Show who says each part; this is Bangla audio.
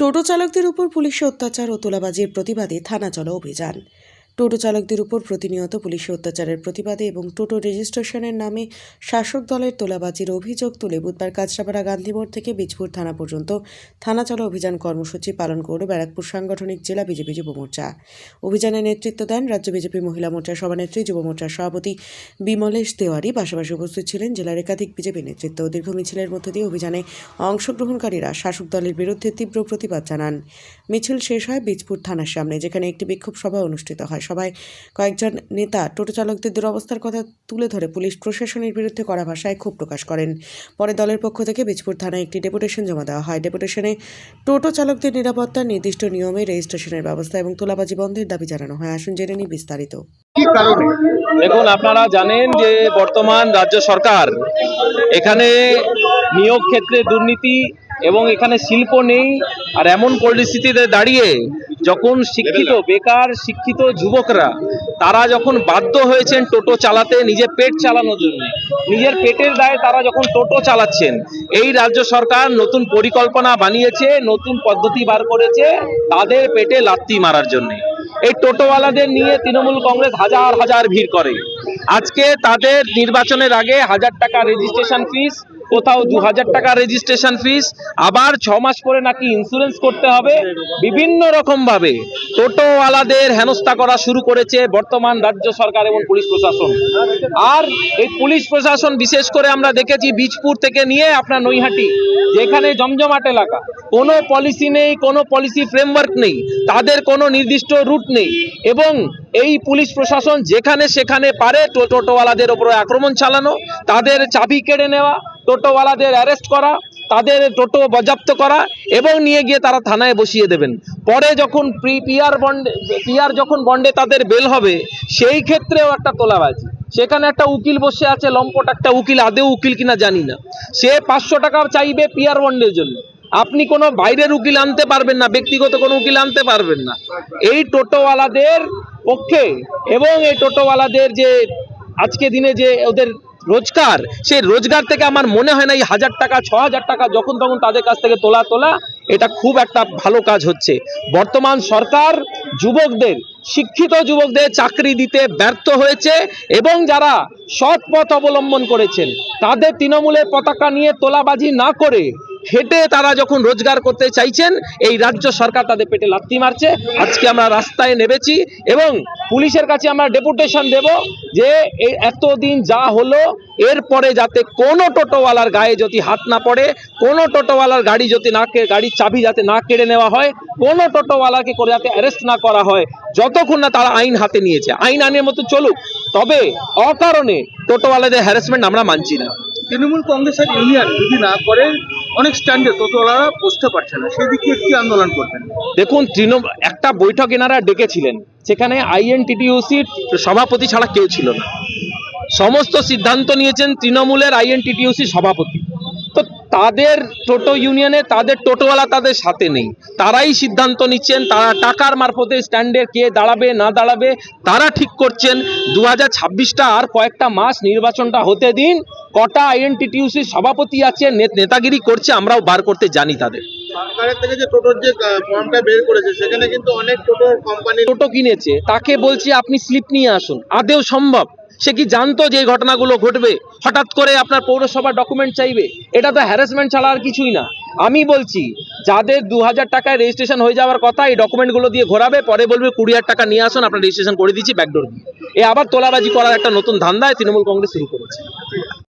Speaker 1: টোটো চালকদের উপর পুলিশের অত্যাচার ও তোলাবাজির প্রতিবাদে থানা চলো অভিযান। টোটো চালকদের উপর প্রতিনিয়ত পুলিশি অত্যাচারের প্রতিবাদে এবং টোটো রেজিস্ট্রেশনের নামে শাসক দলের তোলাবাজির অভিযোগ তুলে বুধবার কাঁচরাপাড়া গান্ধী মোড় থেকে বীজপুর থানা পর্যন্ত থানা চলো অভিযান কর্মসূচি পালন করল ব্যারাকপুর সাংগঠনিক জেলা বিজেপি যুব মোর্চা। অভিযানে নেতৃত্ব দেন রাজ্য বিজেপি মহিলা মোর্চার সভানেত্রী, যুব মোর্চার সভাপতি বিমলেশ তেওয়ারি। পাশাপাশি উপস্থিত ছিলেন জেলার একাধিক বিজেপি নেতৃত্ব। দীর্ঘ মিছিলের মধ্য দিয়ে অভিযানে অংশগ্রহণকারীরা শাসক দলের বিরুদ্ধে তীব্র প্রতিবাদ জানান। মিছিল শেষ হয় বীজপুর থানার সামনে, যেখানে একটি বিক্ষোভ সভা অনুষ্ঠিত হয়। সভায় কয়েকজন নেতা টোটো চালকদের দুরবস্থার কথা তুলে ধরে পুলিশ প্রশাসনের বিরুদ্ধে করা ভাষায় ক্ষোভ প্রকাশ করেন। পরে দলের পক্ষ থেকে বীজপুর থানায় একটি ডেপুটেশন জমা দেওয়া হয়। ডেপুটেশনে টোটো চালকদের নিরাপত্তা নির্দিষ্ট নিয়মে রেজিস্ট্রেশনের ব্যবস্থা এবং তোলাবাজি বন্ধের দাবি জানানো হয়। আসুন জেনে নিই বিস্তারিত।
Speaker 2: দেখুন আপনারা জানেন যে বর্তমান রাজ্য সরকার এখানে নিয়োগ ক্ষেত্রে দুর্নীতি এবং এখানে শিল্প নেই। আর এমন পরিস্থিতিতে দাঁড়িয়ে যখন শিক্ষিত বেকার শিক্ষিত যুবকরা তারা যখন বাধ্য হয়েছেন টোটো চালাতে নিজের পেট চালানোর জন্য নিজের পেটের দায়ে তারা যখন টোটো চালাচ্ছেন এই রাজ্য সরকার নতুন পরিকল্পনা বানিয়েছে নতুন পদ্ধতি বার করেছে তাদের পেটে লাত্তি মারার জন্য। এই টোটোওয়ালাদের নিয়ে তৃণমূল কংগ্রেস হাজার হাজার ভিড় করে। আজকে তাদের নির্বাচনের আগে হাজার টাকা রেজিস্ট্রেশন ফিস কোথাও দু হাজার টাকা রেজিস্ট্রেশন ফিস আবার ছ মাস পরে নাকি ইন্স্যুরেন্স করতে হবে, বিভিন্ন রকম ভাবে। টোটোওয়ালাদের হেনস্থা করা শুরু করেছে বর্তমান রাজ্য সরকার এবং পুলিশ প্রশাসন। আর এই পুলিশ প্রশাসন বিশেষ করে আমরা দেখেছি বীজপুর থেকে নিয়ে আপনার নৈহাটি, যেখানে জমজমাট এলাকা। কোনো পলিসি নেই, কোনো পলিসি ফ্রেমওয়ার্ক নেই, তাদের কোনো নির্দিষ্ট রুট নেই। এবং এই পুলিশ প্রশাসন যেখানে সেখানে পারে টোটোওয়ালাদের উপরে আক্রমণ চালানো, তাদের চাবি কেড়ে নেওয়া, টোটোওয়ালাদের অ্যারেস্ট করা, তাদের টোটো বাজেয়াপ্ত করা এবং নিয়ে গিয়ে তারা থানায় বসিয়ে দেবেন। পরে যখন পিআর বন্ডে পিআর যখন বন্ডে তাদের বেল হবে, সেই ক্ষেত্রেও একটা তোলাবাজি। সেখানে একটা উকিল বসে আছে, লম্পট একটা উকিল আদেও উকিল কিনা জানি না। সে পাঁচশো টাকা চাইবে পিআর বন্ডের জন্য। আপনি কোনো বাইরের উকিল আনতে পারবেন না, ব্যক্তিগত কোনো উকিল আনতে পারবেন না। এই টোটোওয়ালাদের পক্ষে এবং এই টোটোওয়ালাদের যে আজকে দিনে যে ওদের রোজগার, সেই রোজগার থেকে আমার মনে হয় না এই হাজার টাকা, ছ হাজার টাকা যখন তখন তাদের কাছ থেকে তোলা তোলা, এটা খুব একটা ভালো কাজ হচ্ছে। বর্তমান সরকার যুবকদের, শিক্ষিত যুবকদের চাকরি দিতে ব্যর্থ হয়েছে এবং যারা সৎ পথ অবলম্বন করেছেন, তাদের তৃণমূলের পতাকা নিয়ে তোলাবাজি না করে হেঁটে তারা যখন রোজগার করতে চাইছেন, এই রাজ্য সরকার তাদের পেটে লাত্তি মারছে। আজকে আমরা রাস্তায় নেমেছি এবং পুলিশের কাছে আমরা ডেপুটেশন দেব যে এতদিন যা হলো, এরপরে যাতে কোনো টোটোওয়ালার গায়ে যদি হাত না পড়ে, কোনো টোটোওয়ালার গাড়ি যদি না গাড়ির চাবি যাতে না কেড়ে নেওয়া হয়, কোনো টোটোওয়ালাকে করে যাতে অ্যারেস্ট না করা হয়, যতক্ষণ না তারা আইন হাতে নিয়েছে। আইন আইনের মতো চলুক, তবে অকারণে টোটোওয়ালাদের হ্যারাসমেন্ট আমরা মানছি না।
Speaker 3: তৃণমূল কংগ্রেসের ইউনিয়ন যদি না করে অনেক স্ট্যান্ডে টোটোওয়ালারা বসতে পারছে না। সেই দিকে কি আন্দোলন করবেন?
Speaker 2: দেখুন, তৃণমূল একটা বৈঠক এনারা ডেকেছিলেন। সেখানে আইএনটিটিউসির সভাপতি ছাড়া কেউ ছিল না। সমস্ত সিদ্ধান্ত নিয়েছেন তৃণমূলের আইএনটিটিউসি সভাপতি। তাদের টোটো ইউনিয়নে তাদের টোটোওয়ালা তাদের সাথে নেই। তারাই সিদ্ধান্ত নিচ্ছেন তারা টাকার মারফতে স্ট্যান্ডে কে দাঁড়াবে না দাঁড়াবে তারা ঠিক করছেন। দু হাজার ছাব্বিশটা আর কয়েকটা মাস নির্বাচনটা হতে দিন কটা আইএনটিটিউসির সভাপতি আছে নেতাগিরি করছে আমরাও বার করতে জানি তাদের।
Speaker 3: সরকারের থেকে যে টোটোর যে ফর্মটা বের করেছে সেখানে কিন্তু অনেক টোটো কোম্পানি
Speaker 2: টোটো কিনেছে তাকে বলছি আপনি স্লিপ নিয়ে আসুন আদেও সম্ভব। সে কি জানতো যে এই ঘটনাগুলো ঘটবে? হঠাৎ করে আপনার পৌরসভা ডকুমেন্ট চাইবে? এটা তো হ্যারাসমেন্ট ছাড়া আর কিছুই না। আমি বলছি, যাদের দু হাজার টাকায় রেজিস্ট্রেশন হয়ে যাওয়ার কথা, এই ডকুমেন্টগুলো দিয়ে ঘোরাবে, পরে বলবে কুড়ি হাজার টাকা নিয়ে আসুন, আপনার রেজিস্ট্রেশন করে দিচ্ছি ব্যাকডোর দিয়ে। এ আবার তোলাবাজি করার একটা নতুন ধান্দায় তৃণমূল কংগ্রেস শুরু করেছে।